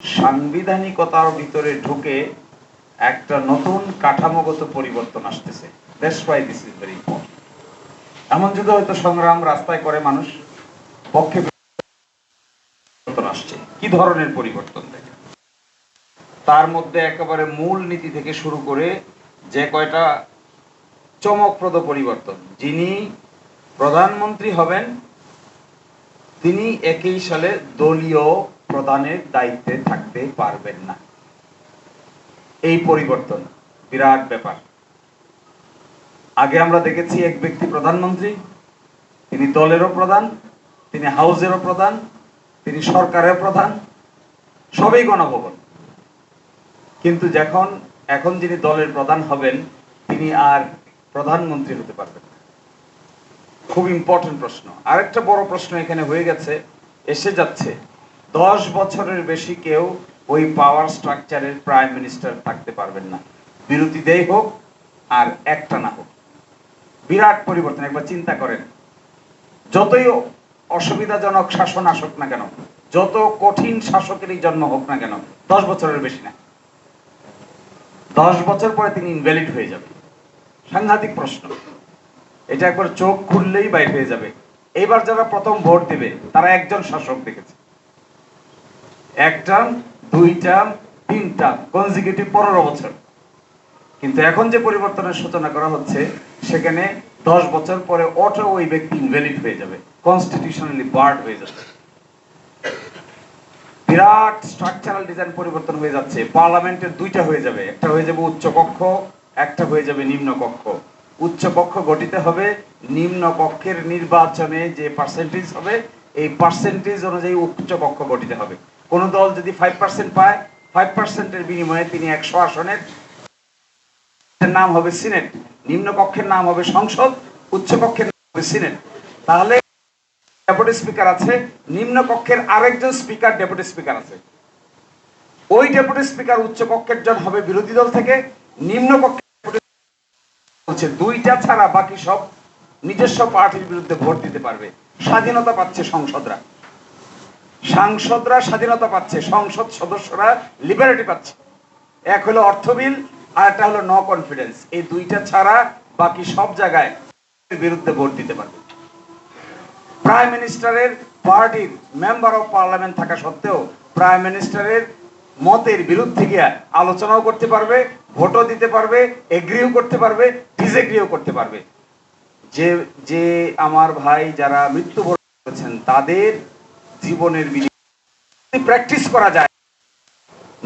সাংবিধানিকতার ভিতরে ঢুকে একটা নতুন কাঠামোগত পরিবর্তন আসতেছে। এমন যদি হয়তো সংগ্রাম রাস্তায় করে মানুষ, পক্ষে পরিবর্তন আসছে। কি ধরনের পরিবর্তন দেখে তার মধ্যে একেবারে মূল নীতি থেকে শুরু করে যে কয়টা চমকপ্রদ পরিবর্তন। যিনি প্রধানমন্ত্রী হবেন, তিনি একই সালে দলীয় প্রধানের দায়িত্বে থাকতে পারবেন না। এই পরিবর্তন বিরাট ব্যাপার। আগে আমরা দেখেছি এক ব্যক্তি প্রধানমন্ত্রী, তিনি দলেরও প্রধান, তিনি হাউসেরও প্রধান, তিনি সরকারের প্রধান, সবই গণভবন। কিন্তু যখন, এখন যিনি দলের প্রধান হবেন, তিনি আর প্রধানমন্ত্রী হতে পারবেন খুব ইম্পর্টেন্ট প্রশ্ন। আরেকটা বড় প্রশ্ন এখানে হয়ে গেছে, এসে যাচ্ছে। দশ বছরের বেশি কেউ ওই পাওয়ার স্ট্রাকচারের প্রাইম মিনিস্টার থাকতে পারবেন না। বিরতিতেই হোক আর একটা না হোক। বিরাট পরিবর্তন, একবার চিন্তা করেন। যতই অসুবিধাজনক শাসন আসুক না কেন, যত কঠিন শাসকেরই জন্ম হোক না কেন, দশ বছরের বেশি না। দশ বছর পরে তিনি ইনভ্যালিড হয়ে যাবে সাংঘাতিক প্রশ্ন। এটা একবার চোখ খুললেই বাইর হয়ে যাবে। এইবার যারা প্রথম ভোট দেবে, তারা একজন শাসক দেখেছে। এক টার্ম দুই টার্ম তিন টার্ম কনজিকিউটিভ পনেরো বছর। কিন্তু এখন যে পরিবর্তনের সূচনা করা হচ্ছে, সেখানে দশ বছর পরে অটো ওই ব্যক্তি ইনভ্যালিড হয়ে যাবে কনস্টিটিউশনালি বার্ড হয়ে যাবে। বিরাট স্ট্রাকচারাল ডিজাইন পরিবর্তন হয়ে যাচ্ছে পার্লামেন্টের দুইটা হয়ে যাবে, একটা হয়ে যাবে উচ্চ কক্ষ, একটা হয়ে যাবে নিম্ন কক্ষ। উচ্চ কক্ষ গঠিত হবে নিম্ন কক্ষের নির্বাচনে যে পার্সেন্টেজ হবে, এই পার্সেন্টেজ অনুযায়ী উচ্চ কক্ষ গঠিত হবে। কোন দল যদি ফাইভ পার্সেন্ট পায় ফাইভ পার্সেন্টের বিনিময়ে তিনি একশো আসনের নাম হবে সিনেট, নিম্ন কক্ষের নাম হবে সংসদ, উচ্চ কক্ষের নাম হবে সিনেট। তাহলে ডেপুটি স্পিকার আছে, নিম্ন কক্ষের আরেকজন স্পিকার ডেপুটি স্পিকার আছে। ওই ডেপুটি স্পিকার উচ্চ কক্ষের জন হবে বিরোধী দল থেকে, নিম্ন কক্ষের deputy দুইটা ছাড়া বাকি সব নিজস্ব পার্টির বিরুদ্ধে ভোট দিতে পারবে। স্বাধীনতা পাচ্ছে সংসদরা। সাংসদরা স্বাধীনতা পাচ্ছে, সংসদ সদস্যরা লিবারেটি পাচ্ছে। এক হলো অর্থ বিল আর একটা হলো ন কনফিডেন্স এই দুইটা ছাড়া বাকি সব জায়গায় বিরুদ্ধে ভোট দিতে পারবে। প্রাইম মিনিস্টারের পার্টির মেম্বার অফ পার্লামেন্ট থাকা সত্ত্বেও প্রাইম মিনিস্টারের মতের বিরুদ্ধে গিয়ে আলোচনাও করতে পারবে, ভোটও দিতে পারবে এগ্রিও করতে পারবে ডিসএগ্রিও করতে পারবে। যে যে আমার ভাই যারা মৃত্যুবরণ করেছেন, তাদের জীবনের মিনি প্র্যাকটিস করা যায়,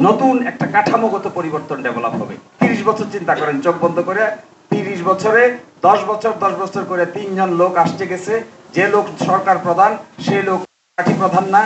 নতুন একটা কাঠামোগত পরিবর্তন ডেভেলপ হবে। তিরিশ বছর চিন্তা করেন, চোখ বন্ধ করে তিরিশ বছরে, দশ বছর দশ বছর করে তিনজন লোক আসতে গেছে। যে লোক সরকার প্রধান, সে লোক প্রধান না।